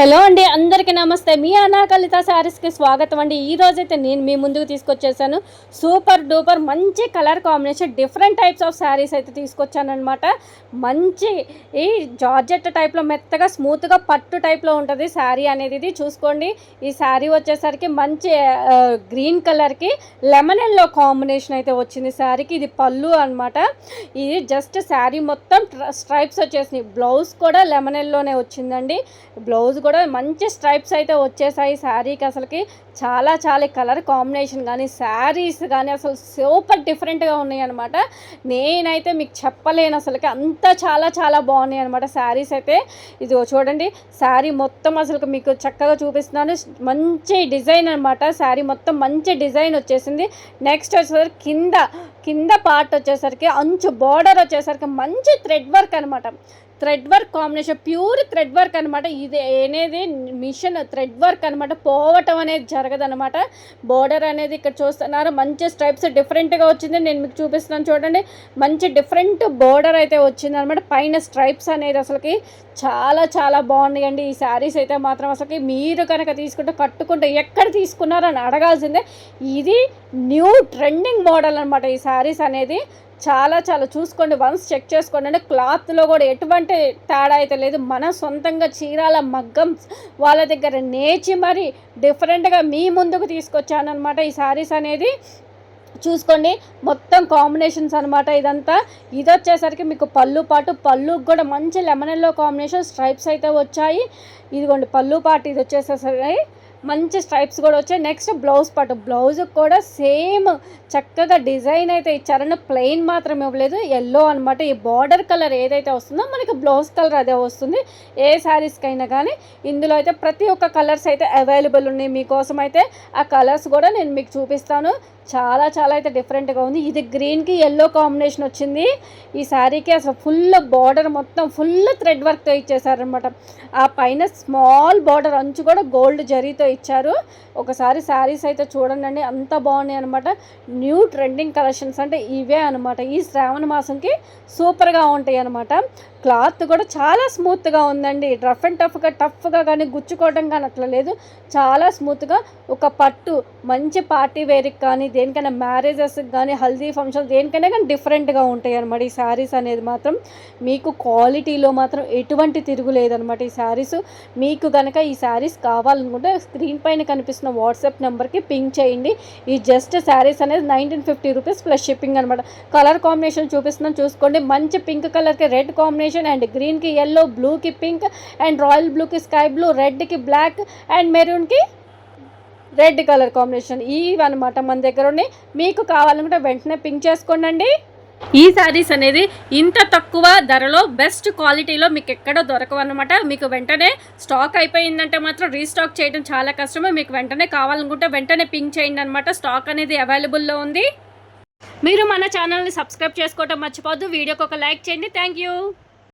Hello అండి అందరికీ నమస్తే. మీ అనాకలిత శారీస్కి స్వాగతం అండి. ఈ రోజైతే నేను మీ ముందుకు తీసుకొచ్చేసాను. సూపర్ డూపర్ మంచి colour combination different types of saris అయితే తీసుకొచ్చాను అనమాట మంచి ఈ జార్జెట్ టైప్లో మెత్తగా స్మూత్గా పట్టు టైప్లో ఉంటుంది శారీ అనేది ఇది. చూసుకోండి ఈ శారీ వచ్చేసరికి మంచి గ్రీన్ కలర్కి లెమన్ ఎల్లో కాంబినేషన్ అయితే వచ్చింది శారీకి. ఇది పళ్ళు అనమాట ఇది జస్ట్ శారీ మొత్తం స్ట్రైప్స్ వచ్చేసినాయి. బ్లౌజ్ కూడా లెమన్ ఎల్లోనే వచ్చిందండి. బ్లౌజ్ కూడా మంచి స్ట్రైప్స్ అయితే వచ్చేసాయి. శారీకి అసలుకి చాలా చాలా కలర్ కాంబినేషన్ కానీ శారీస్ కానీ అసలు సూపర్ డిఫరెంట్గా ఉన్నాయి అనమాట నేనైతే మీకు చెప్పలేను అసలుకి. అంత చాలా చాలా బాగున్నాయి అనమాట శారీస్ అయితే. ఇది చూడండి. శారీ మొత్తం అసలు మీకు చక్కగా చూపిస్తున్నాను. మంచి డిజైన్ అనమాట శారీ మొత్తం మంచి డిజైన్ వచ్చేసింది. నెక్స్ట్ వచ్చేసరికి కింద కింద పార్ట్ వచ్చేసరికి అంచు బార్డర్ వచ్చేసరికి మంచి థ్రెడ్ వర్క్ అనమాట thread work combination pure thread work అనమాట ఇది అనేది మిషన్ థ్రెడ్ వర్క్ అనమాట పోవటం అనేది జరగదనమాట బోర్డర్ అనేది ఇక్కడ చూస్తున్నారు. మంచి స్ట్రైప్స్ డిఫరెంట్గా వచ్చింది. నేను మీకు చూపిస్తున్నాను చూడండి. మంచి డిఫరెంట్ బోర్డర్ అయితే వచ్చింది అనమాట పైన స్ట్రైప్స్ అనేది అసలుకి చాలా చాలా బాగున్నాయండి. ఈ శారీస్ అయితే మాత్రం అసలుకి మీరు కనుక తీసుకుంటే కట్టుకుంటే ఎక్కడ తీసుకున్నారని అడగాల్సిందే. ఇది న్యూ ట్రెండింగ్ మోడల్ అనమాట ఈ శారీస్ అనేది. చాలా చాలా చూసుకోండి. వన్స్ చెక్ చేసుకోండి. అంటే క్లాత్లో కూడా ఎటువంటి తేడా అయితే లేదు. మన సొంతంగా చీరాల మగ్గం వాళ్ళ దగ్గర నేచి మరి డిఫరెంట్గా మీ ముందుకు తీసుకొచ్చాను అనమాట ఈ శారీస్ అనేది చూసుకోండి. మొత్తం కాంబినేషన్స్ అనమాట ఇదంతా. ఇది వచ్చేసరికి మీకు పళ్ళు పాటు పళ్ళుకి కూడా మంచి లెమన్ ఎల్లో కాంబినేషన్ స్ట్రైప్స్ అయితే వచ్చాయి. ఇదిగోండి పళ్ళు పాటు ఇది వచ్చేసేసరికి మంచి స్ట్రైప్స్ కూడా వచ్చాయి. నెక్స్ట్ బ్లౌజ్ పాటు బ్లౌజ్ కూడా సేమ్ చక్కగా డిజైన్ అయితే ఇచ్చారన్న ప్లెయిన్ మాత్రం ఇవ్వలేదు. ఎల్లో అనమాట ఈ బార్డర్ కలర్ ఏదైతే వస్తుందో మనకి బ్లౌజ్ కలర్ అదే వస్తుంది. ఏ శారీస్కి అయినా కానీ ఇందులో అయితే ప్రతి ఒక్క కలర్స్ అయితే అవైలబుల్ ఉన్నాయి. మీకోసం అయితే ఆ కలర్స్ కూడా నేను మీకు చూపిస్తాను. చాలా చాలా అయితే డిఫరెంట్గా ఉంది. ఇది గ్రీన్కి ఎల్లో కాంబినేషన్ వచ్చింది. ఈ శారీకి అసలు ఫుల్ బార్డర్ మొత్తం ఫుల్ థ్రెడ్ వర్క్తో ఇచ్చేసారనమాట ఆ పైన స్మాల్ బార్డర్ అంచు కూడా గోల్డ్ జరీతో ఇచ్చారు. ఒకసారి శారీస్ అయితే చూడండి అంత బాగున్నాయి అనమాట న్యూ ట్రెండింగ్ కలెక్షన్స్ అంటే ఇవే అనమాట ఈ శ్రావణ మాసంకి సూపర్గా ఉంటాయి అనమాట క్లాత్ కూడా చాలా స్మూత్గా ఉందండి. రఫ్ అండ్ టఫ్గా టఫ్గా కానీ గుచ్చుకోవడం కానీ అట్లా లేదు. చాలా స్మూత్గా ఒక పట్టు మంచి పార్టీ వేర్కి కానీ దేనికైనా మ్యారేజెస్కి కానీ హల్దీ ఫంక్షన్ దేనికైనా కానీ డిఫరెంట్గా ఉంటాయి అనమాట ఈ శారీస్ అనేది మాత్రం మీకు క్వాలిటీలో మాత్రం ఎటువంటి తిరుగులేదనమాట ఈ శారీస్ మీకు కనుక ఈ శారీస్ కావాలనుకుంటే స్క్రీన్ పైన కనిపిస్తున్న వాట్సాప్ నెంబర్కి పింక్ చేయండి. ఈ జస్ట్ శారీస్ అనేది nineteen fifty rupees plus shipping అనమాట కలర్ కాంబినేషన్ చూపిస్తున్నాం చూసుకోండి. మంచి పింక్ కలర్కి రెడ్ కాంబినేషన్ అండ్ గ్రీన్కి ఎల్లో బ్లూకి పింక్ అండ్ రాయల్ బ్లూకి స్కై బ్లూ రెడ్కి బ్లాక్ అండ్ మెరూన్కి రెడ్ కలర్ కాంబినేషన్ ఇవి అనమాట మన దగ్గర ఉన్నాయి. మీకు కావాలనుకుంటే వెంటనే పింక్ చేసుకోండి ఈ శారీస్ అనేది ఇంత తక్కువ ధరలో బెస్ట్ క్వాలిటీలో మీకు ఎక్కడో దొరకవు అనమాట మీకు వెంటనే స్టాక్ అయిపోయిందంటే మాత్రం రీస్టాక్ చేయడం చాలా కష్టమే. మీకు వెంటనే కావాలనుకుంటే వెంటనే పింక్ చేయండి అనమాట స్టాక్ అనేది అవైలబుల్లో ఉంది. మీరు మన ఛానల్ని సబ్స్క్రైబ్ చేసుకోవడం మర్చిపోద్దు వీడియోకి ఒక లైక్ చేయండి. Thank you